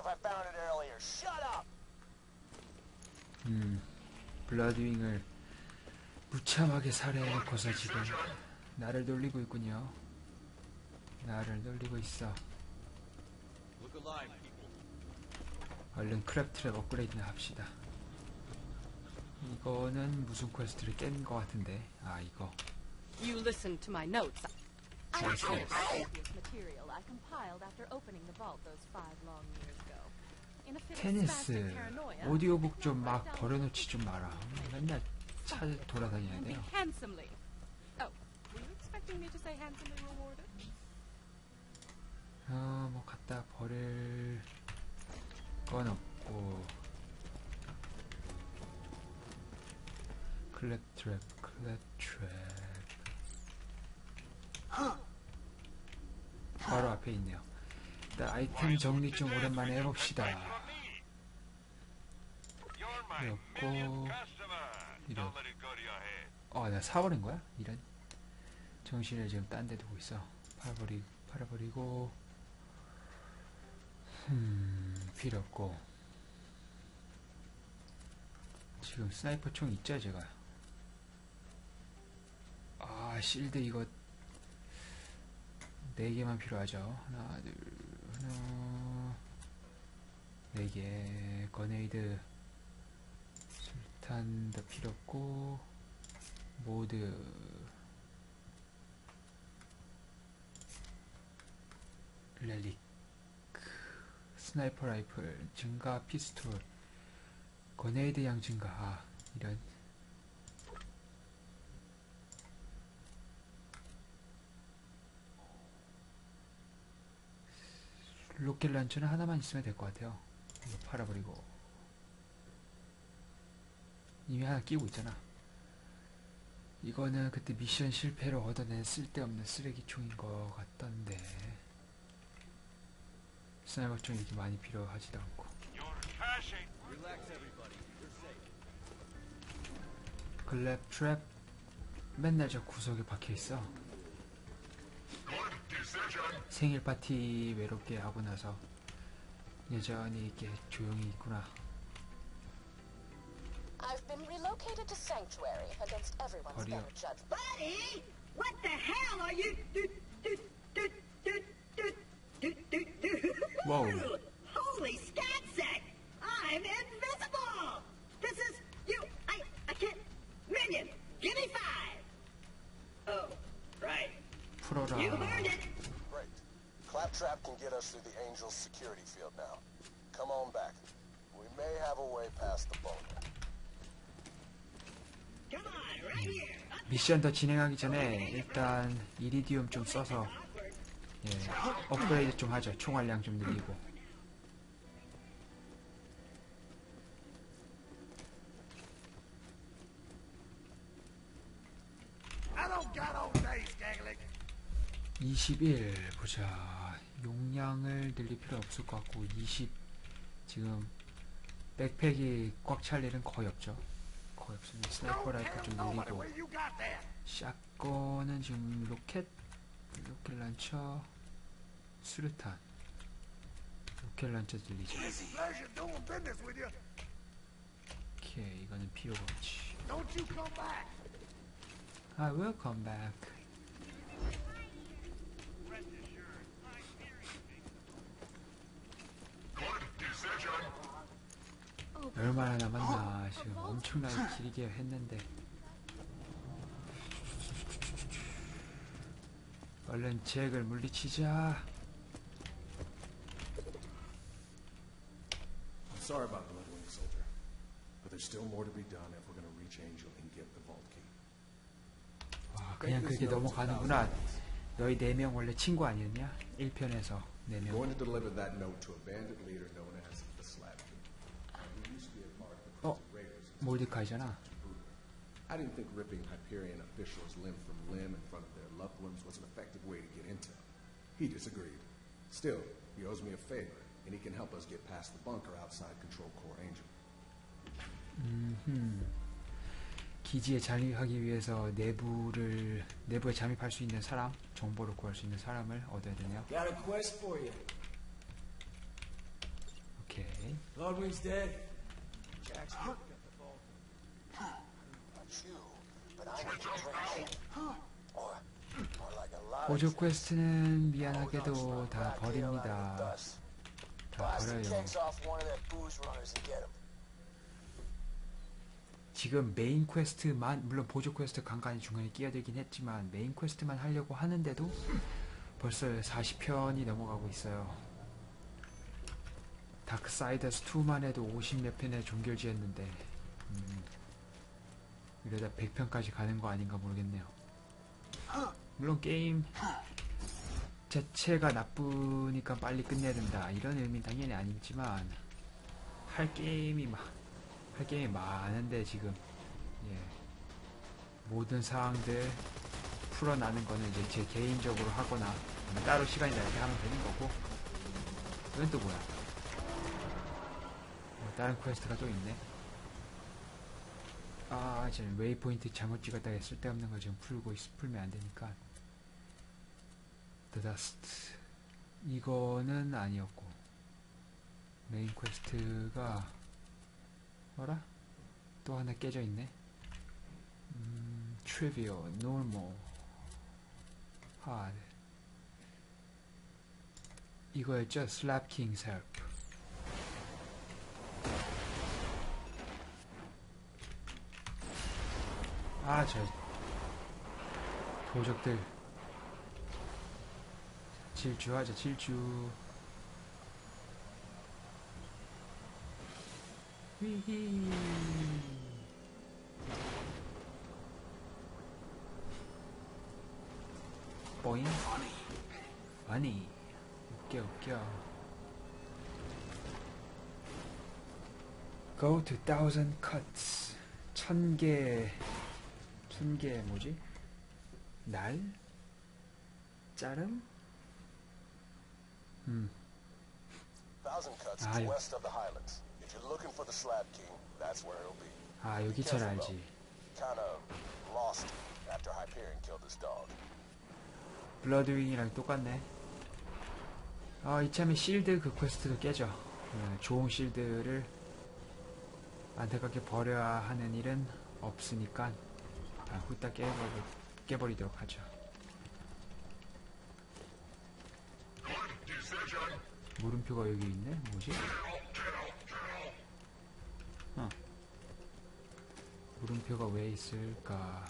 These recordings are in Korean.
if I found it earlier. Shut up! 음, 블라드윙을 무참하게 살해해놓고서 지금 나를 놀리고 있군요. 나를 놀리고 있어. 얼른 크랩트랩 업그레이드나 합시다. 이거는 무슨 퀘스트를 깬 것 같은데. 아, 이거. You listened to my notes. 테니스. 오디오북 좀 막 버려놓지 좀 마라. 맨날 차 돌아다녀야 돼요. handsomely. Oh, were you expecting me to say handsomely rewarded? 어, 뭐 갖다 버릴 건 없고. 클랩 트랩, 클랩 트랩. 바로 앞에 있네요. 일단 아이템 정리 좀 오랜만에 해봅시다. Your head. 어, 내가 사버린 거야? 이런. 정신을 지금 딴 데 두고 있어. 팔아버리, 팔아버리고. 음, 필요 없고. 지금 스나이퍼 총 있죠, 제가? 아, 실드 이거. 네 개만 필요하죠. 하나, 둘, 하나. 네 개. 거네이드. 술탄도 필요 없고. 모드 렐릭 스나이퍼 라이플 증가 피스톨 거네이드 양 증가 아, 이런 로켓 런처는 하나만 있으면 될 것 같아요. 이거 팔아버리고. 이미 하나 끼고 있잖아. 이거는 그때 미션 실패로 얻어낸 쓸데없는 쓰레기총인 것 같던데. 스나이퍼 총 이렇게 많이 필요하지도 않고. 글랩 트랩? 맨날 저 구석에 박혀있어 생일 파티 외롭게 하고 나서 여전히 이렇게 조용히 있구나. I've been relocated to sanctuary against everyone's better judgment. Buddy, what the hell are you? Whoa. Claptrap can get us through the Angel's security field now. Come on back. We may have a way past the boulder. Come on, right here. Up 미션 더 진행하기 전에 일단 이리디움 좀 써서. 예, 업그레이드 좀 하죠 총알량 좀 늘리고. 21 보자 용량을 늘릴 필요 없을 것 같고 20 지금 백팩이 꽉 찰 일은 거의 없죠. 거의 없으니 스나이퍼 라이프 좀 늘리고? 샷건은 지금 로켓 로켓 란처 수류탄. 로켓 란처 you. 오케이 이거는 필요가 없지. I will come back 얼마나 남았나 지금 엄청나게 길게 했는데 얼른 잭을 물리치자 I'm sorry about Bloodwing, soldier. But there's still more to be done if we're going to reach Angel and get the vault key. 와 그냥 그렇게 넘어가는구나 너희 네 명 원래 친구 아니었냐? 1편에서 네명 Going to deliver that note to a bandit leader known as the Slavkin. He used to be a part of the 어 Coastal Raiders. 몰디카이잖아 I didn't think ripping Hyperion officials limb from limb in front of their loved ones was an effective way to get intel. He disagreed. Still, he owes me a favor, and he can help us get past the bunker outside Control Core Angel. 기지에 잠입하기 위해서 내부를 내부에 잠입할 수 있는 사람 정보를 구할 수 있는 사람을 얻어야 되네요 Got a quest for you. 오케이. Longwing's dead. Jack's got the ball. Not you, but I need to drink. Or, or like a lot of 보조. 퀘스트는 미안하게도. 다 버립니다. 다 버려요. 지금 메인 퀘스트만 물론 보조 퀘스트 간간히 중간에 끼어들긴 했지만 메인 퀘스트만 하려고 하는데도 벌써 40편이 넘어가고 있어요. 다크사이더스 2만 해도 50몇 편에 종결지었는데 음, 이러다 100편까지 가는 거 아닌가 모르겠네요. 물론 게임 자체가 나쁘니까 빨리 끝내야 된다. 이런 의미는 당연히 아니지만 할 게임이 막할 게임이 많은데 지금 예 모든 사항들 풀어나는 거는 이제 제 개인적으로 하거나 따로 시간이 날 때 하면 되는 거고. 이건 또 뭐야? 어, 다른 퀘스트가 또 있네 아 지금 웨이포인트 잘못 찍었다가 쓸데없는 거 지금 풀고 있, 풀면 안 되니까 The Dust 이거는 아니었고 메인 퀘스트가 뭐라? 또 하나 깨져 있네. 음, trivial, normal, hard. 이거였죠? slap king's help. 아, 저 도적들 질주하자, 질주. 위히. 뽀잉. 아니. 웃겨, 웃겨. Go to thousand cuts. 천 개. 천개 뭐지? 날? 자름? 음. Ah, it'll be. 아, 여기 잘 알지. 블러드윙이랑 똑같네. 아, 이참에 실드 그 퀘스트도 깨져. 어, 좋은 실드를 안타깝게 버려야 하는 일은 없으니까 아, 후딱 깨버리, 깨버리도록 하죠. 물음표가 여기 있네? 뭐지? 어. 물음표가 왜 있을까?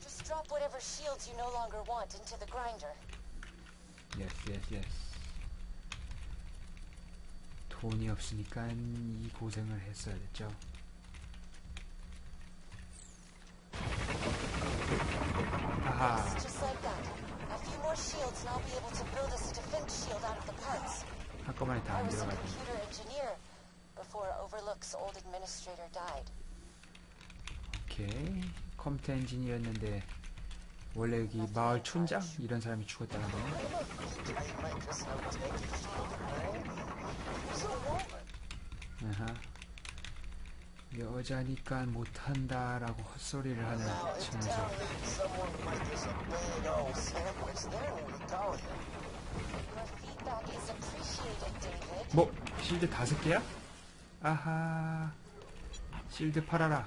Just drop whatever shields you no longer want into the grinder. Yes, yes, yes. 돈이 없으니까 이 고생을 했어야 됐죠. 하하, It's just like that. A few more shields and I'll be able to build us a defense shield out of the parts. 한꺼번에 다 I 안 was a 들어가지. computer engineer before Overlook's old administrator died. 오케이. 컴퓨터 엔지니어였는데 원래 여기 마을 촌장 이런 사람이 죽었다는 woman. 아하. 여자니까 못한다 라고 헛소리를 하는 David. 뭐 실드 다섯 개야? 아하. 실드 팔아라.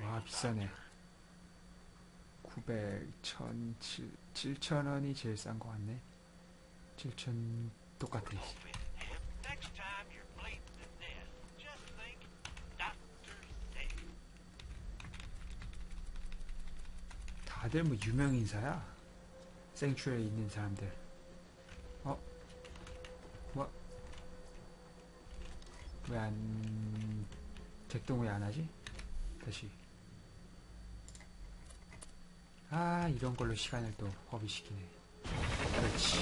와 비싸네. 900, 1000, 7, 7,000원이 제일 싼 거 같네. 7,000 똑같아. 다들 뭐 유명 인사야. 생츄에 있는 사람들. 어? 뭐? 왜 안, 객동 왜 안 하지? 다시. 아, 이런 걸로 시간을 또 허비시키네. 그렇지.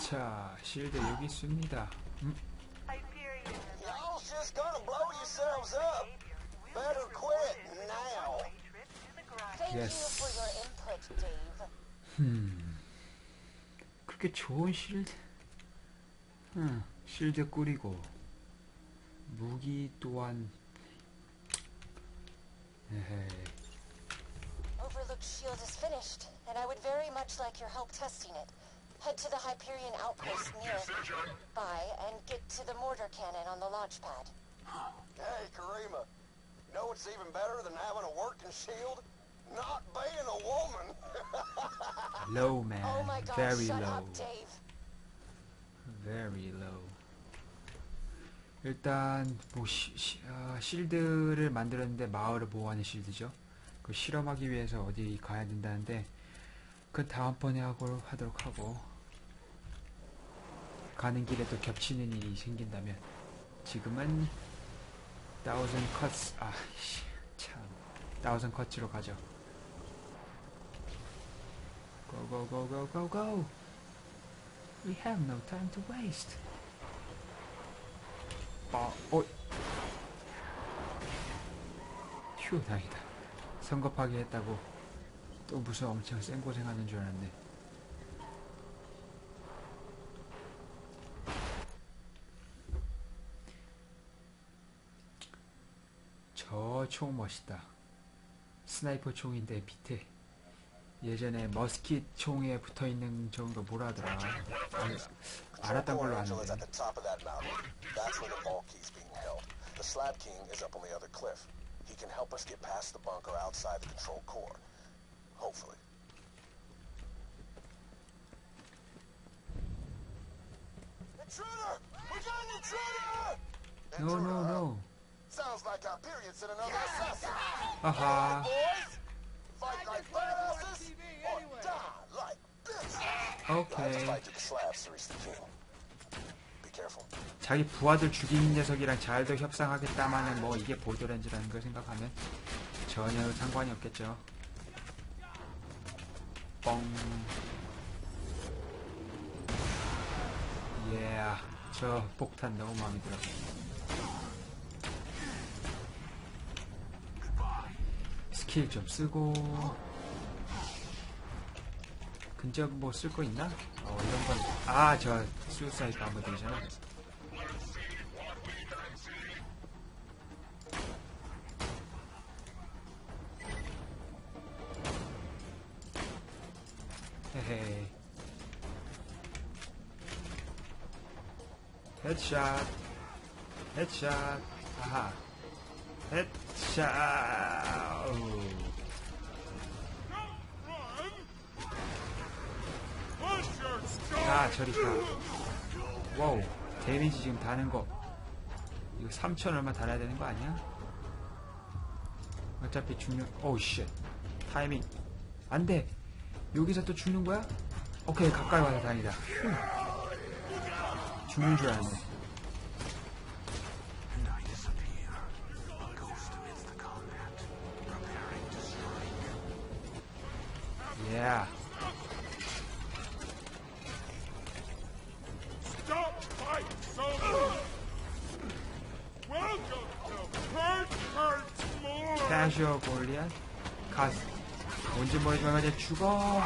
자, 실드 여기 있습니다. 음, Yes. you for your input, Dave. 음. 그렇게 좋은 실드, 응, 실드 꾸리고, 무기 또한 에헤이. Overlook shield is finished, and I would very much like your help testing it. Head to the Hyperion outpost near by and get to the mortar cannon on the launch pad. Hey, Karima. You know what's even better than having a working shield? Not being a woman. low man. Oh my god, very shut low. up, Dave. very low. 일단 뭐 시, 시, 아, 실드를 만들었는데 마을을 보호하는 실드죠. 그 실험하기 위해서 어디 가야 된다는데 그 다음번에 하고 하도록 하고 가는 길에 또 겹치는 일이 생긴다면 지금은 다우즌 컷스 아씨 참. 다우즌 컷츠로 가죠 Go go go go go go. We have no time to waste. 아, 어. 휴 다행이다. 성급하게 했다고 또 무슨 엄청 쌩고생하는 줄 알았네. 저 총 멋있다. 스나이퍼 총인데 밑에 예전에 머스킷 총에 붙어있는 정도 뭐라 하더라 알, 알았던 걸로 아는데 the Slab King is up on the other cliff. He can help us get past the bunker outside the control core. Hopefully. Intruder! We got an intruder! No no huh? no Sounds like Hyperion sent another assassin. 아하 Boys, fight like badasses or die like bitches. I have to 오케이. 자기 부하들 죽이는 녀석이랑 잘도 협상하겠다마는 뭐 이게 보드렌즈라는 걸 생각하면 전혀 상관이 없겠죠. 뻥. 예, 저 폭탄 너무 마음에 들어. 스킬 좀 쓰고. 근처 뭐 쓸 거 있나? 어, 이런 건, 아, 저, 수사이드 아무들이잖아. 헤헤. 헤드샷. 헤드샷. 아하. 헤드샷. 어 우. 아, 저리 가. 와우. 데미지 지금 다는 거. 이거 3천 얼마 달아야 되는 거 아니야? 어차피 죽는, 오우, 쉣. 타이밍. 안 돼. 여기서 또 죽는 거야? 오케이, 가까이 와서 다행이다. 휴. 죽는 줄 알았네. 캐주얼 골리앗 가스 뭔지 모르지만 이제 죽어!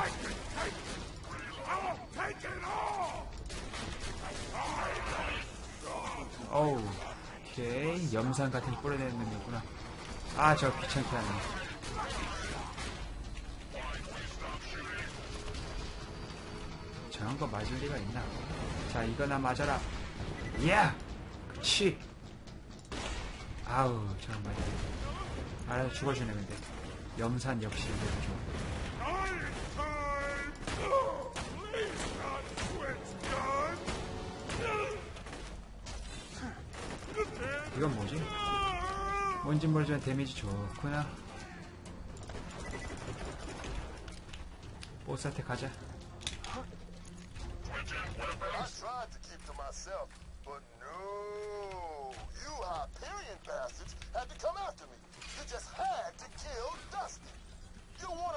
어우 오케이. 염산 같은 거 뿌려내는 놈이구나. 아 저 귀찮게 하네. 저런 거 맞을 리가 있나? 자 이거나 맞아라. 예 그치. 아우 저런 맞아 알아서 죽어주네 근데 염산 역시 guns! 이건 뭐지? 뭔지 모르지만 데미지 좋구나 보스한테 가자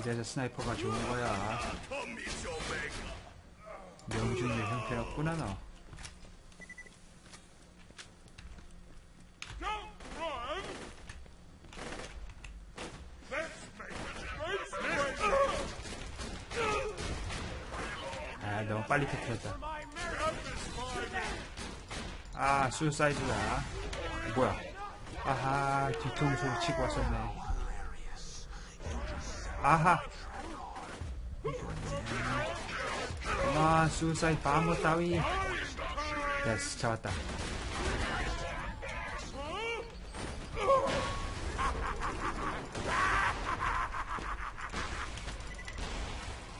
이래서 스나이퍼가 좋은 거야. 명중률 형태였구나 너. 아 너무 빨리 marriage! 아 수사이드다. 뭐야? 아하 뒤통수 치고 왔었네. 아하. 그만 수사이드 바모 따위. 됐어 잡았다.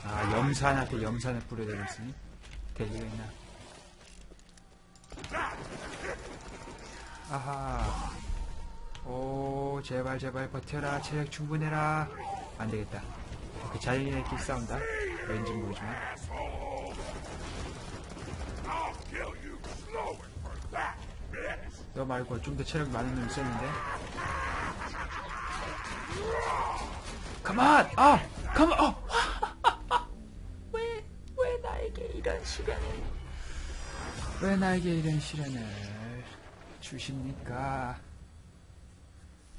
아 염산한테 염산을 있으니 데리고 있나? 아하. 오, 제발, 제발 버텨라. 체력 충분해라. 안 되겠다. 그 자연인애끼리 싸운다. 왠지 모르지만. 너 말고 좀 더 체력 많은 놈 있었는데. 가만! 아! 가만! 어! 왜, 왜 나에게 이런 시련을. 왜 나에게 이런 시련을 주십니까?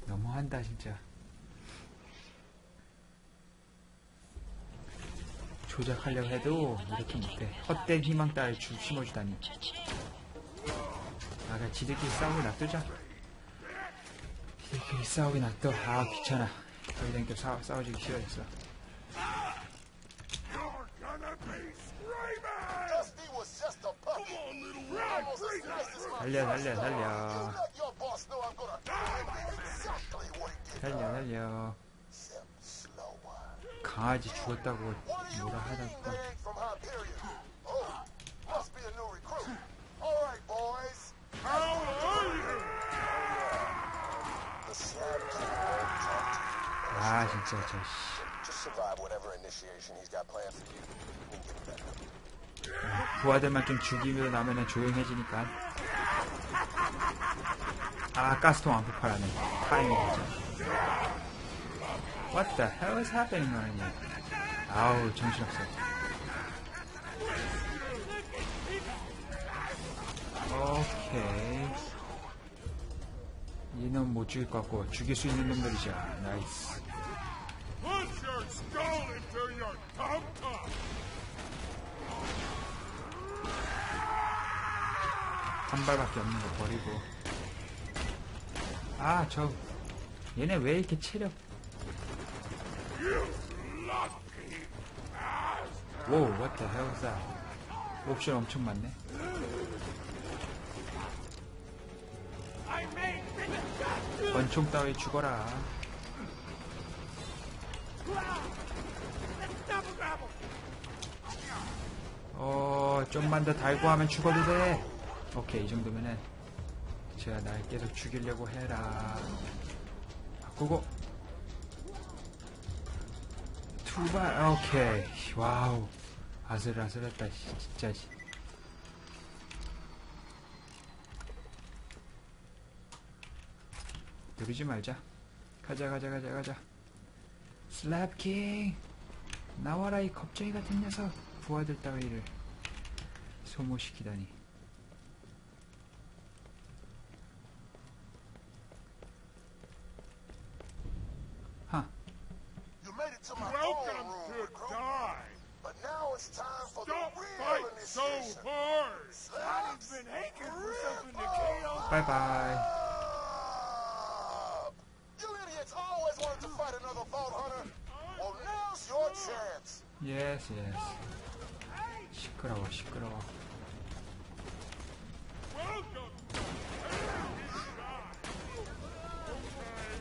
너무한다, 진짜. 조작하려고 해도 이렇게 못해. 헛된 희망 따위 주 심어주다니. 아, 그냥 지들끼리 싸우게 놔두자. 지들끼리 싸우게 놔둬. 아, 귀찮아. 더 이상 또 싸, 싸워주기 my 달려, 달려, 달려. 달려, 달려. 강아지 죽었다고 What are you 뭐라 하다가. being from Hyperion? Oh, must be a new recruit. All right, boys. How are you? The Slab King won't talk to you. 아, 진짜, 저, 씨. Just survive whatever initiation he's got planned for you. And get back up. 부하들만 좀 죽이면 나면은 조용해지니까. 아, 가스통 안 폭발하네. 타이밍 진짜. What the hell is happening, 말이야. 아우, 정신없어. 오케이. 이놈 못 죽일 것 같고, 죽일 수 있는 놈들이죠. 나이스. 한 발밖에 없는 거 버리고. 아, 저, 얘네 왜 이렇게 체력. 오, what the hell is that? 옵션 엄청 많네. 권총 따위 죽어라. 어, 좀만 더 달고 하면 죽어도 돼. 오케이, 이 정도면은 제가 날 계속 죽이려고 해라. 바꾸고. 투발, 오케이. 와우. 아슬아슬했다, 씨, 진짜. 씨. 누르지 말자. 가자, 가자, 가자, 가자. 슬랩킹! 나와라, 이 겁쟁이 같은 녀석. 부하들 따위를 소모시키다니. 하, You made it to my Welcome throne room, to recruit. die! But now it's time for Don't the real fight so initiation. hard! Slabs, been aching for rip something to kill. 바이바이. 예스, 예스. 시끄러워, 시끄러워.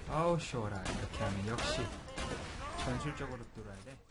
아우, 쉬워라. 이렇게 하면 역시 전술적으로 뚫어야 돼.